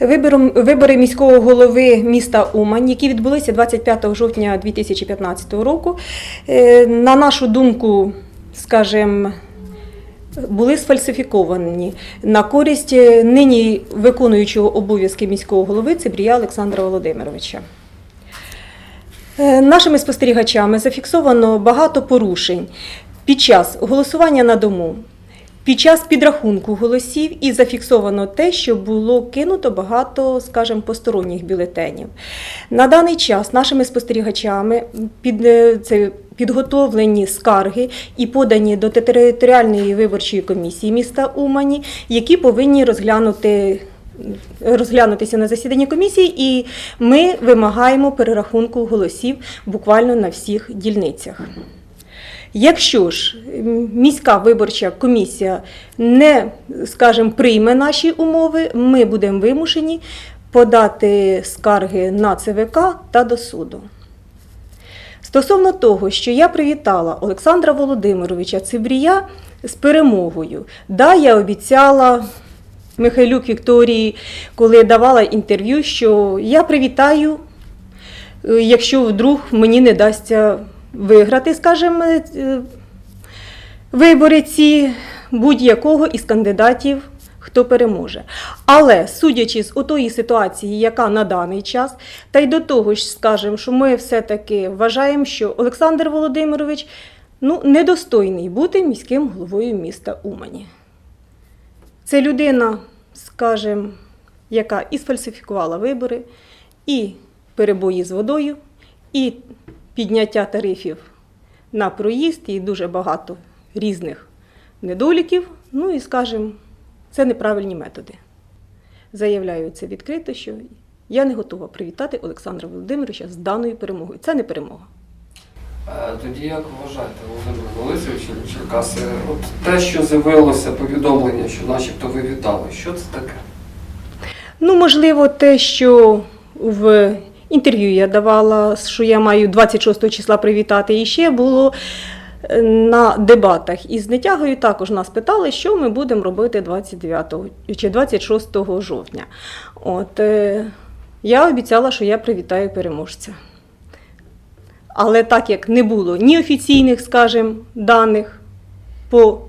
Вибором, вибори міського голови міста Умань, які відбулися 25 жовтня 2015 року, е, на нашу думку, скажімо, були сфальсифіковані на користь е, нині виконуючого обов'язки міського голови Цибрія Олександра Володимировича. Е, Нашими спостерігачами зафіксовано багато порушень під час голосування на дому, під час підрахунку голосів і зафіксовано те, що було кинуто багато, скажімо, посторонніх бюлетенів. На даний час нашими спостерігачами під, е, це підготовлені скарги і подані до територіальної виборчої комісії міста Умані, які повинні розглянути розглянутися на засіданні комісії, і ми вимагаємо перерахунку голосів буквально на всіх дільницях. Якщо ж міська виборча комісія не, скажімо, прийме наші умови, ми будемо вимушені подати скарги на ЦВК та до суду. Стосовно того, що я привітала Олександра Володимировича Цибрія з перемогою, да, я обіцяла Михайлюк Вікторії, коли давала інтерв'ю, що я привітаю, е, якщо вдруг мені не дасться виграти, скажімо, е, вибори ці будь-якого із кандидатів, хто переможе. Але судячи з отої ситуації, яка на даний час, та й до того ж, скажемо, що ми все-таки вважаємо, що Олександр Володимирович ну, недостойний бути міським головою міста Умані. Це людина, скажімо, яка і сфальсифікувала вибори, і перебої з водою, і підняття тарифів на проїзд, і дуже багато різних недоліків. Ну і, скажімо, це неправильні методи. Заявляю це відкрито, що я не готова привітати Олександра Володимировича з даною перемогою. Це не перемога. Е, Тоді як вважаєте, Володимир Борисович і Черкаси, от те, що з'явилося повідомлення, що начебто ви вітали, що це таке? Ну, можливо, те, що в інтерв'ю я давала, що я маю 26 числа привітати, і ще було е, на дебатах із Нетягою також нас питали, що ми будемо робити 29 чи 26 жовтня. От, е, я обіцяла, що я привітаю переможця. Але так як не було ні офіційних, скажімо, даних по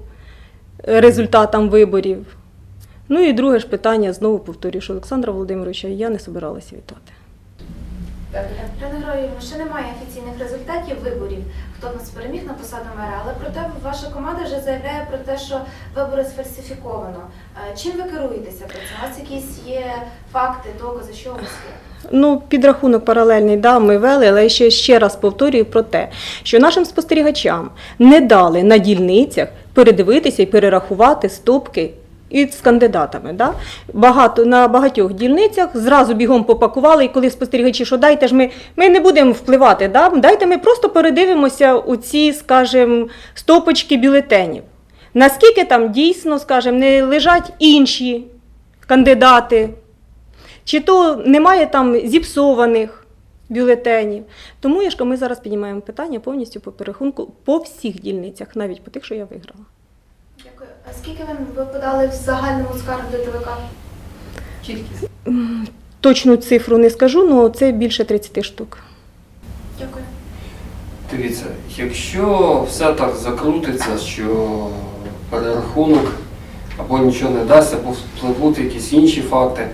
результатам виборів, Ну і друге ж питання, знову повторюю, що Олександра Володимировича я не собиралася вітати. Пане Грою, ще немає офіційних результатів виборів, хто нас переміг на посаду мера, але проте ваша команда вже заявляє про те, що вибори сфальсифіковано. Е, Чим ви керуєтеся про це? У вас якісь є факти, докази, що у вас є? Ну, підрахунок паралельний, да, ми вели, але ще, ще раз повторюю про те, що нашим спостерігачам не дали на дільницях передивитися і перерахувати стопки і з кандидатами. Да? Багато, на багатьох дільницях зразу бігом попакували, і коли спостерігачі, що дайте ж ми, ми не будемо впливати, да? дайте ми просто передивимося у ці, скажімо, стопочки бюлетенів. Наскільки там дійсно, скажімо, не лежать інші кандидати, чи то немає там зіпсованих бюлетенів. Тому я ж ми зараз піднімаємо питання повністю по перерахунку по всіх дільницях, навіть по тих, що я виграла. А скільки ви, ви подали в загальному скаргу до ТВК? Кількість. Точну цифру не скажу, але це більше 30 штук. Дякую. Дивіться, якщо все так закрутиться, що перерахунок або нічого не дасть, або впливуть якісь інші факти,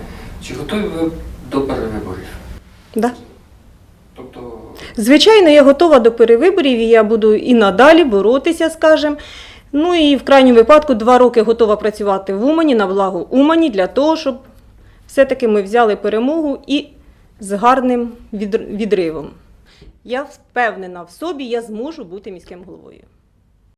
чи готові ви до перевиборів? Да. Тобто, Звичайно, я готова до перевиборів, і я буду і надалі боротися, скажімо. Ну і в крайньому випадку два роки готова працювати в Умані на благо Умані для того, щоб все-таки ми взяли перемогу і з гарним відр- відривом. Я впевнена в собі, я зможу бути міським головою.